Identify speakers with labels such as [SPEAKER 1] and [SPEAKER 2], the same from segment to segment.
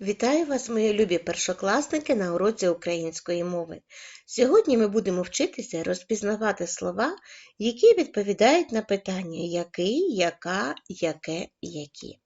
[SPEAKER 1] Вітаю вас, мої любі першокласники на уроці української мови. Сьогодні ми будемо вчитися розпізнавати слова, які відповідають на питання який, яка, яке, які.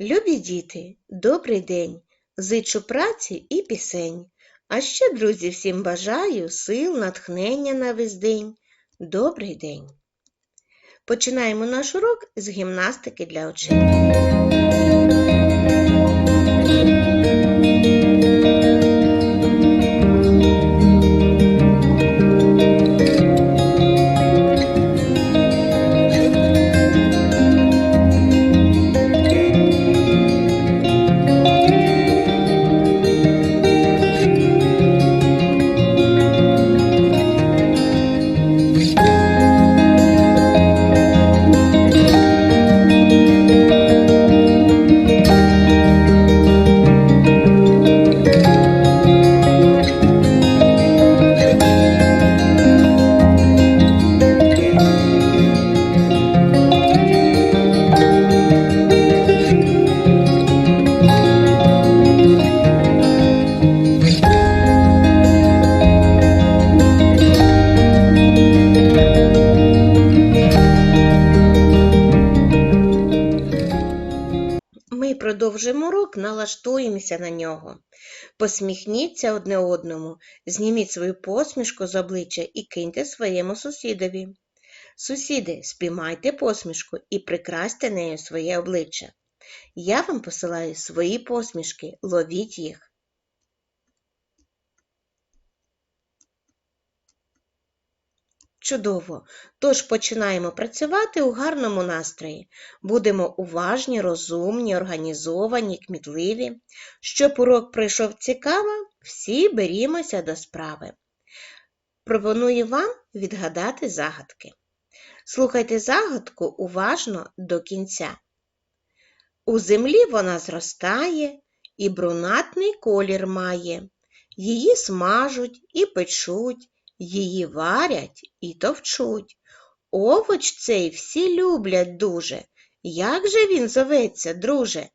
[SPEAKER 1] Любі діти, добрий день! Зичу праці і пісень. А ще, друзі, всім бажаю сил, натхнення на весь день. Добрий день! Починаємо наш урок з гімнастики для очей. Продовжимо урок, налаштуємося на нього. Посміхніться одне одному, зніміть свою посмішку з обличчя і киньте своєму сусідові. Сусіди, спіймайте посмішку і прикрасьте нею своє обличчя. Я вам посилаю свої посмішки, ловіть їх. Чудово! Тож починаємо працювати у гарному настрої. Будемо уважні, розумні, організовані, кмітливі. Щоб урок пройшов цікаво, всі берімося до справи. Пропоную вам відгадати загадки. Слухайте загадку уважно до кінця. У землі вона зростає і брунатний колір має. Її смажуть і печуть, її варять і товчуть. Овоч цей всі люблять дуже. Як же він зоветься, друже?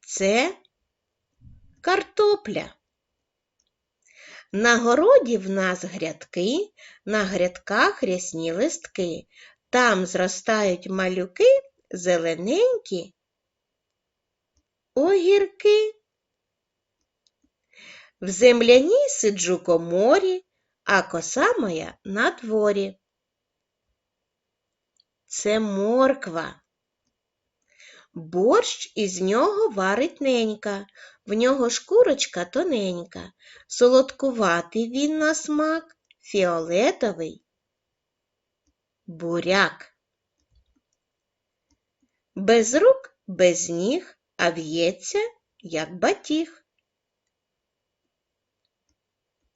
[SPEAKER 1] Це картопля. На городі в нас грядки, на грядках рясні листки. Там зростають малюки зелененькі огірки. В земляній сиджу коморі, а коса моя на дворі. Це морква. Борщ із нього варить ненька, в нього шкурочка тоненька, солодкуватий він на смак, фіолетовий буряк. Без рук, без ніг, а в'ється, як батіг.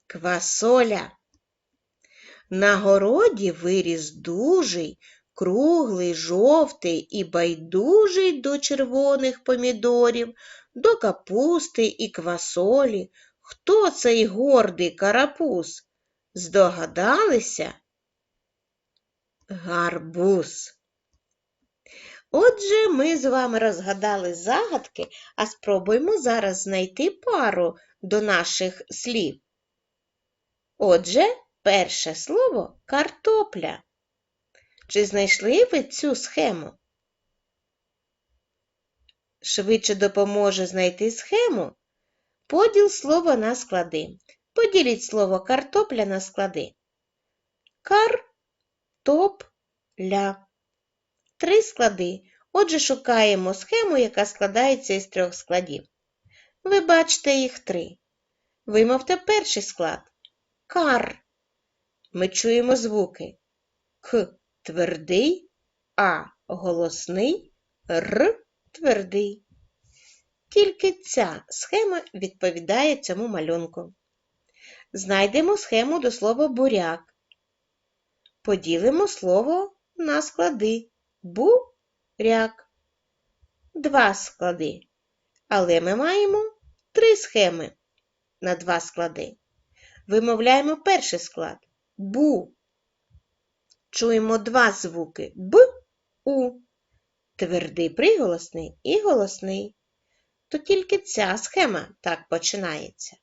[SPEAKER 1] Квасоля. На городі виріс дужий, круглий, жовтий і байдужий до червоних помідорів, до капусти і квасолі. Хто цей гордий карапуз? Здогадалися? Гарбуз. Отже, ми з вами розгадали загадки, а спробуємо зараз знайти пару до наших слів. Отже, перше слово картопля. Чи знайшли ви цю схему? Швидше допоможе знайти схему. Поділ слова на склади. Поділіть слово картопля на склади. Кар-топ-ля. Три склади. Отже, шукаємо схему, яка складається із трьох складів. Ви бачите їх три. Вимовте перший склад. Кар. Ми чуємо звуки К твердий, А голосний, Р твердий. Тільки ця схема відповідає цьому малюнку. Знайдемо схему до слова буряк. Поділимо слово на склади буряк. Два склади. Але ми маємо три схеми на два склади. Вимовляємо перший склад бу. Чуємо два звуки Б, У. твердий приголосний і голосний. То тільки ця схема так починається.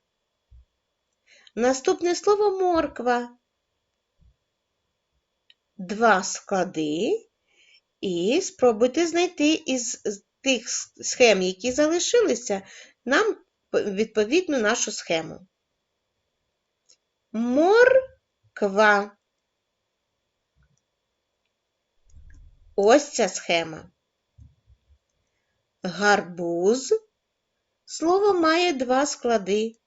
[SPEAKER 1] Наступне слово морква. Два склади і спробуйте знайти із тих схем, які залишилися, нам відповідну нашу схему. Морква. Ось ця схема. Гарбуз. Слово має два склади,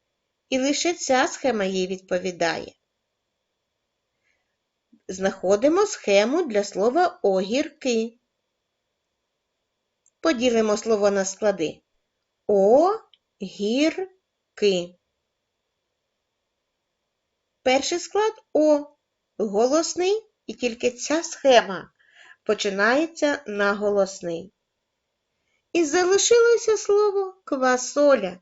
[SPEAKER 1] і лише ця схема їй відповідає. Знаходимо схему для слова огірки. Поділимо слово на склади. О-гір-ки. Перший склад О. Голосний, і тільки ця схема починається на голосний. І залишилося слово квасоля,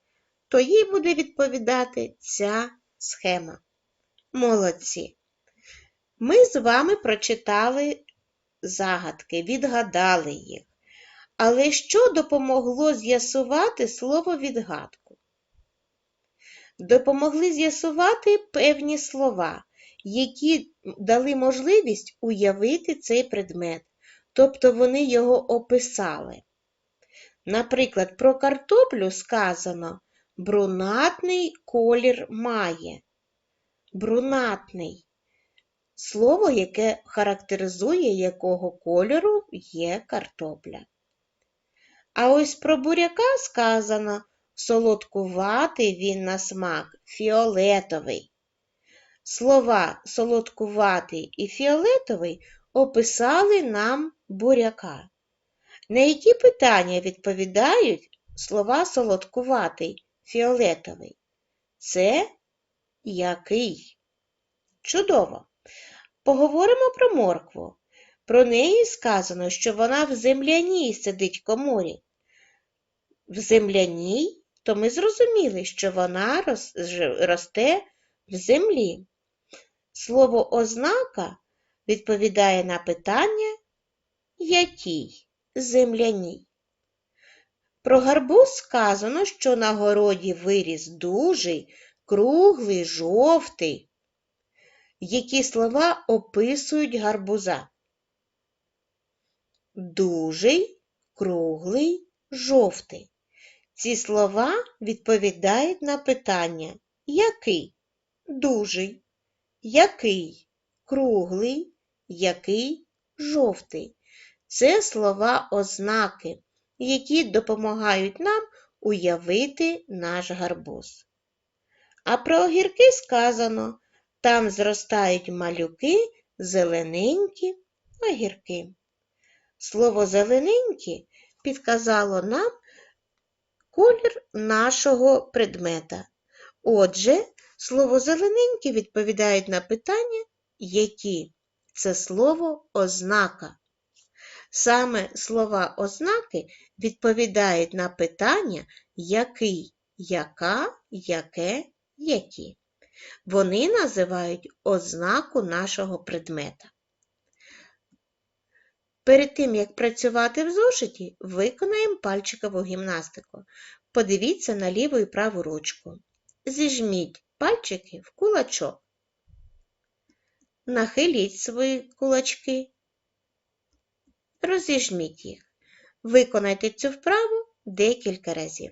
[SPEAKER 1] то їй буде відповідати ця схема. Молодці. Ми з вами прочитали загадки, відгадали їх. Але що допомогло з'ясувати слово відгадку? Допомогли з'ясувати певні слова, які дали можливість уявити цей предмет, тобто вони його описали. Наприклад, про картоплю сказано брунатний колір має. Брунатний слово, яке характеризує, якого кольору є картопля. А ось про буряка сказано солодкуватий він на смак фіолетовий. Слова солодкуватий і фіолетовий описали нам буряка. На які питання відповідають слова солодкуватий, фіолетовий? Це який? Чудово! Поговоримо про моркву. Про неї сказано, що вона в земляній сидить коморі. В земляній, то ми зрозуміли, що вона росте в землі. Слово ознака відповідає на питання якій земляній. Про гарбуз сказано, що на городі виріс дужий, круглий, жовтий. Які слова описують гарбуза? Дужий, круглий, жовтий. Ці слова відповідають на питання який? Дужий, який круглий, який жовтий. Це слова ознаки, які допомагають нам уявити наш гарбуз. А про огірки сказано там зростають малюки, зелененькі огірки. Слово зелененькі підказало нам колір нашого предмета. Отже, слово зелененькі відповідають на питання, які це слово ознака. Саме слова ознаки відповідають на питання який, яка, яке, які. Вони називають ознаку нашого предмета. Перед тим, як працювати в зошиті, виконаємо пальчикову гімнастику. Подивіться на ліву і праву ручку. Зіжміть пальчики в кулачок. Нахиліть свої кулачки. Розіжміть їх. Виконайте цю вправу декілька разів.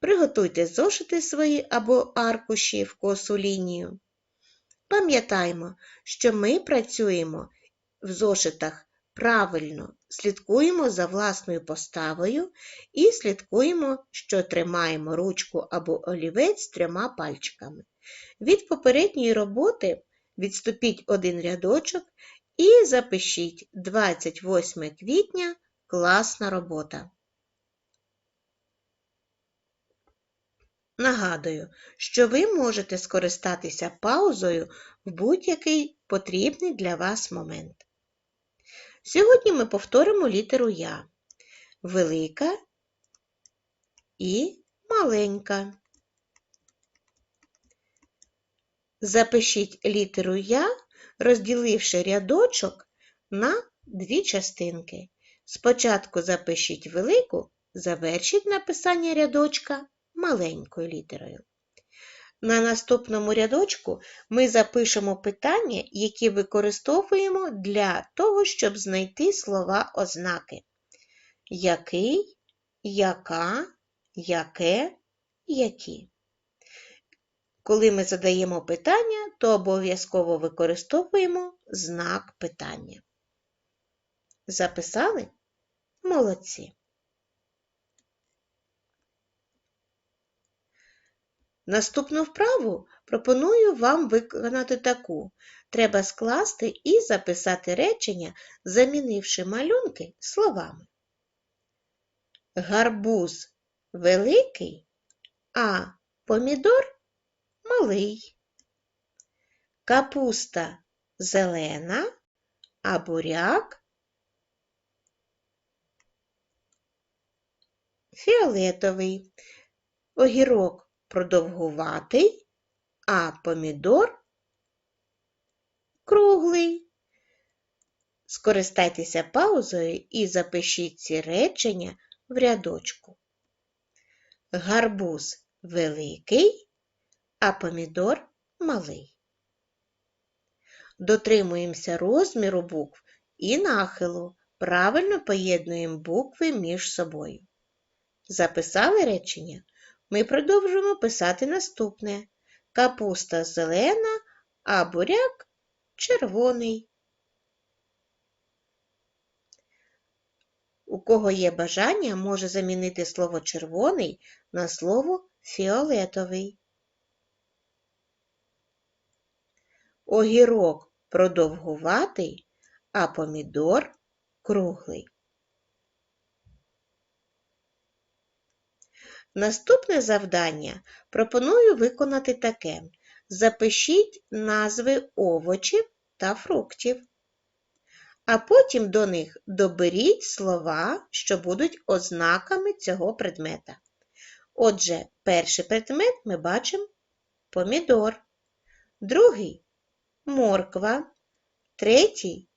[SPEAKER 1] Приготуйте зошити свої або аркуші в косу лінію. Пам'ятаємо, що ми працюємо в зошитах правильно, слідкуємо за власною поставою і слідкуємо, що тримаємо ручку або олівець трьома пальчиками. Від попередньої роботи відступіть один рядочок і запишіть 28 квітня класна робота. Нагадую, що ви можете скористатися паузою в будь-який потрібний для вас момент. Сьогодні ми повторимо літеру Я. Велика і маленька. Запишіть літеру Я, розділивши рядочок на дві частинки. Спочатку запишіть велику, завершіть написання рядочка маленькою літерою. На наступному рядочку ми запишемо питання, які використовуємо для того, щоб знайти слова ознаки. Який, яка, яке, які. Коли ми задаємо питання, то обов'язково використовуємо знак питання. Записали? Молодці. Наступну вправу пропоную вам виконати таку. Треба скласти і записати речення, замінивши малюнки словами. Гарбуз великий, а помідор малий. Капуста зелена, а буряк фіолетовий. Огірок продовгуватий, а помідор круглий. Скористайтеся паузою і запишіть ці речення в рядочку. Гарбуз великий, а помідор малий. Дотримуємося розміру букв і нахилу. Правильно поєднуємо букви між собою. Записали речення? Ми продовжуємо писати наступне. Капуста зелена, а буряк червоний. У кого є бажання, може замінити слово червоний на слово фіолетовий. Огірок продовгуватий, а помідор круглий. Наступне завдання пропоную виконати таке. Запишіть назви овочів та фруктів, а потім до них доберіть слова, що будуть ознаками цього предмета. Отже, перший предмет ми бачимо помідор, другий морква, третій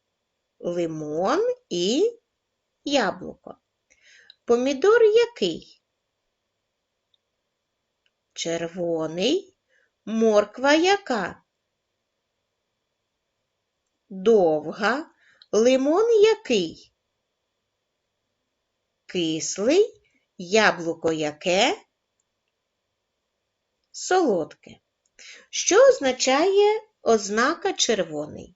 [SPEAKER 1] лимон і яблуко. Помідор який? Червоний, морква яка? Довга, лимон який? Кислий, яблуко яке? Солодке. Що означає ознака червоний?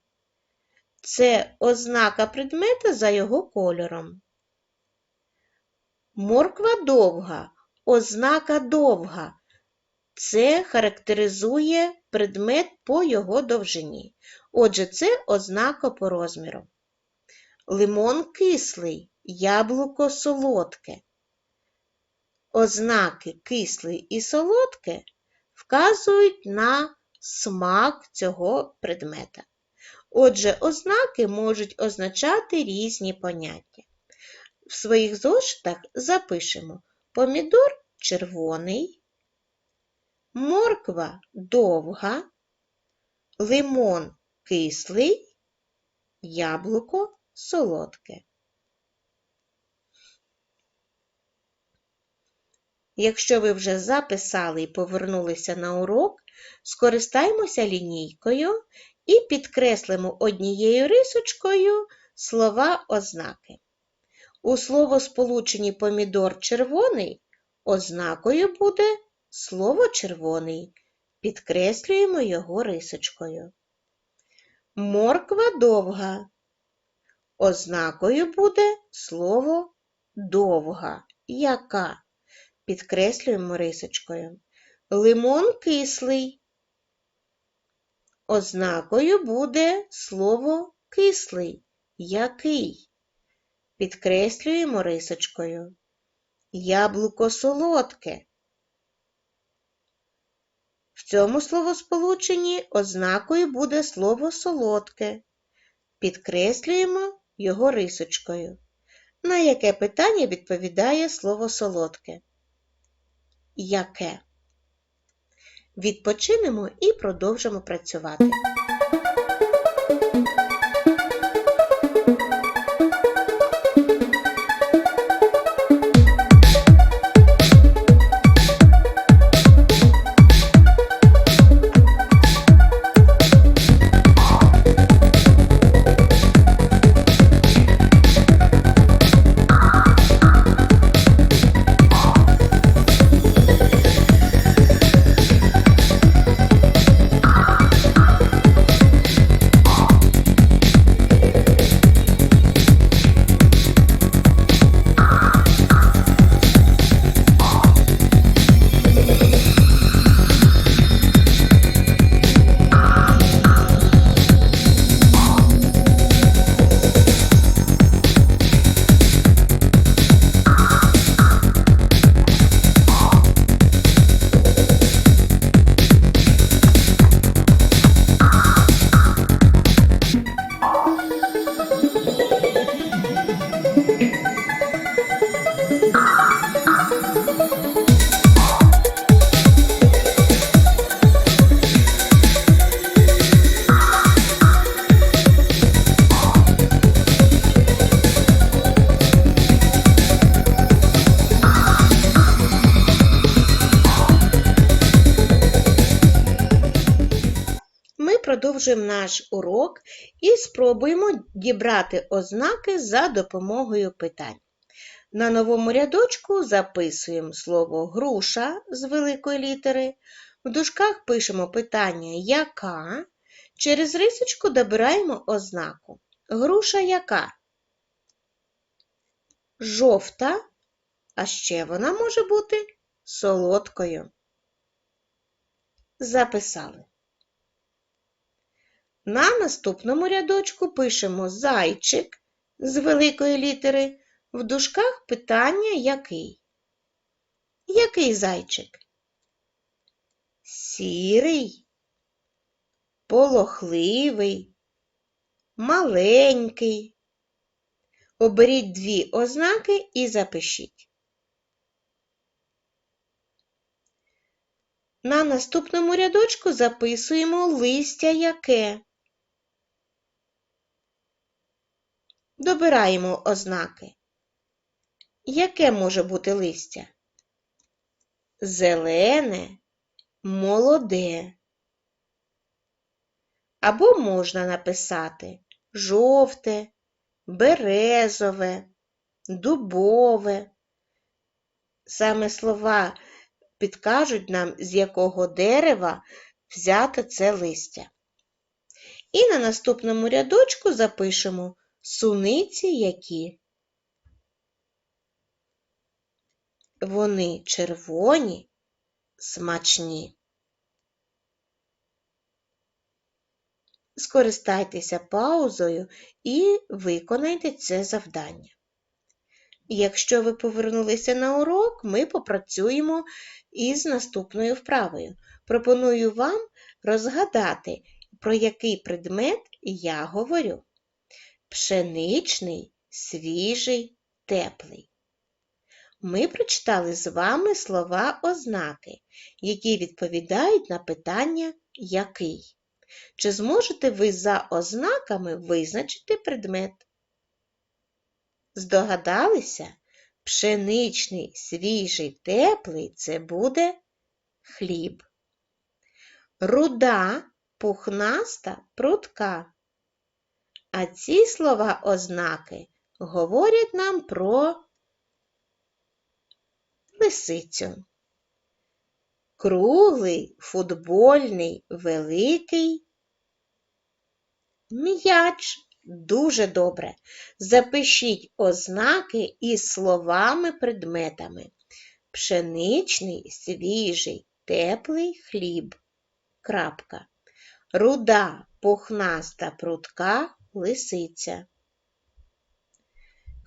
[SPEAKER 1] Це ознака предмета за його кольором. Морква довга, ознака довга. Це характеризує предмет по його довжині. Отже, це ознака по розміру. Лимон кислий, яблуко солодке. Ознаки кислий і солодке вказують на смак цього предмета. Отже, ознаки можуть означати різні поняття. В своїх зошитах запишемо помідор червоний. Морква довга, лимон кислий, яблуко солодке. Якщо ви вже записали і повернулися на урок, скористаймося лінійкою і підкреслимо однією рисочкою слова ознаки. У словосполученні помідор червоний ознакою буде Слово червоний. Підкреслюємо його рисочкою. Морква довга. Ознакою буде слово довга. Яка? Підкреслюємо рисочкою. Лимон кислий. Ознакою буде слово кислий. Який? Підкреслюємо рисочкою. Яблуко солодке. В цьому словосполученні ознакою буде слово солодке. Підкреслюємо його рисочкою. На яке питання відповідає слово солодке? Яке? Відпочинемо і продовжимо працювати. Продовжуємо наш урок і спробуємо дібрати ознаки за допомогою питань. На новому рядочку записуємо слово груша з великої літери. В дужках пишемо питання яка. Через рисочку добираємо ознаку. Груша яка? Жовта, а ще вона може бути солодкою. Записали. На наступному рядочку пишемо зайчик з великої літери. В дужках питання який? Який зайчик? Сірий, полохливий, маленький. Оберіть дві ознаки і запишіть. На наступному рядочку записуємо листя яке. Добираємо ознаки. Яке може бути листя? Зелене, молоде. Або можна написати жовте, березове, дубове. Саме слова підкажуть нам, з якого дерева взяти це листя. І на наступному рядочку запишемо суниці які. Вони червоні, смачні. Скористайтеся паузою і виконайте це завдання. Якщо ви повернулися на урок, ми попрацюємо із наступною вправою. Пропоную вам розгадати, про який предмет я говорю. Пшеничний, свіжий, теплий. Ми прочитали з вами слова ознаки, які відповідають на питання який. Чи зможете ви за ознаками визначити предмет? Здогадалися? Пшеничний, свіжий, теплий це буде хліб. Руда, пухнаста, прутка. А ці слова ознаки говорять нам про лисицю. Круглий, футбольний, великий м'яч. Дуже добре. Запишіть ознаки із словами-предметами. Пшеничний, свіжий, теплий хліб. Крапка. Руда, пухнаста прутка, лисиця.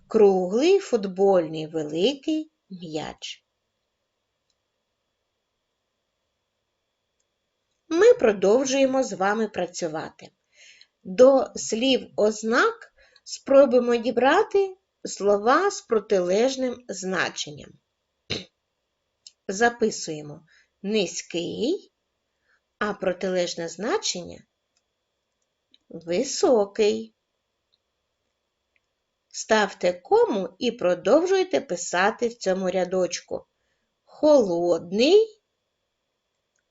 [SPEAKER 1] Круглий, футбольний, великий м'яч. Ми продовжуємо з вами працювати. До слів ознак спробуємо дібрати слова з протилежним значенням. Записуємо низький, а протилежне значення високий. Ставте кому і продовжуйте писати в цьому рядочку. Холодний,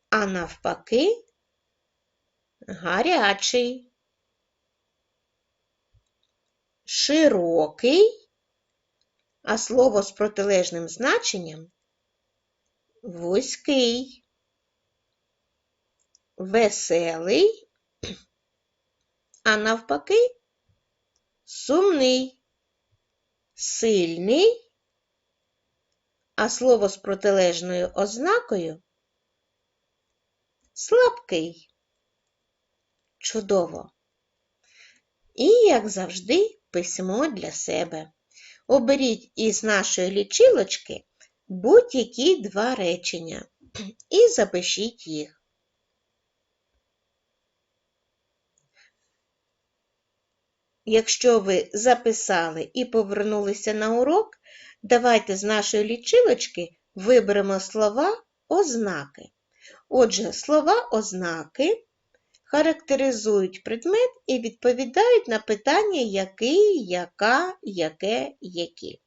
[SPEAKER 1] а навпаки, гарячий. Широкий, а слово з протилежним значенням вузький, веселий, а навпаки сумний, сильний, а слово з протилежною ознакою слабкий. Чудово. І, як завжди, письмо для себе. Оберіть із нашої лічилочки будь-які два речення і запишіть їх. Якщо ви записали і повернулися на урок, давайте з нашої лічилочки виберемо слова ознаки. Отже, слова ознаки характеризують предмет і відповідають на питання який, яка, яке, які.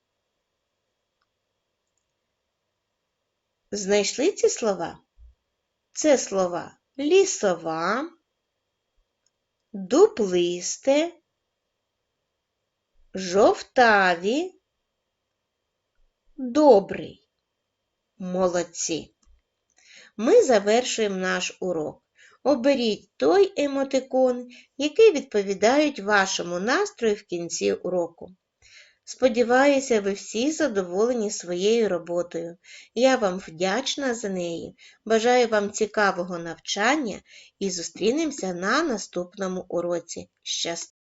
[SPEAKER 1] Знайшли ці слова? Це слова лісова, дуплисте, жовтаві, добрий. Молодці. Ми завершуємо наш урок. Оберіть той емотикон, який відповідають вашому настрою в кінці уроку. Сподіваюся, ви всі задоволені своєю роботою. Я вам вдячна за неї. Бажаю вам цікавого навчання і зустрінемося на наступному уроці. Щасти!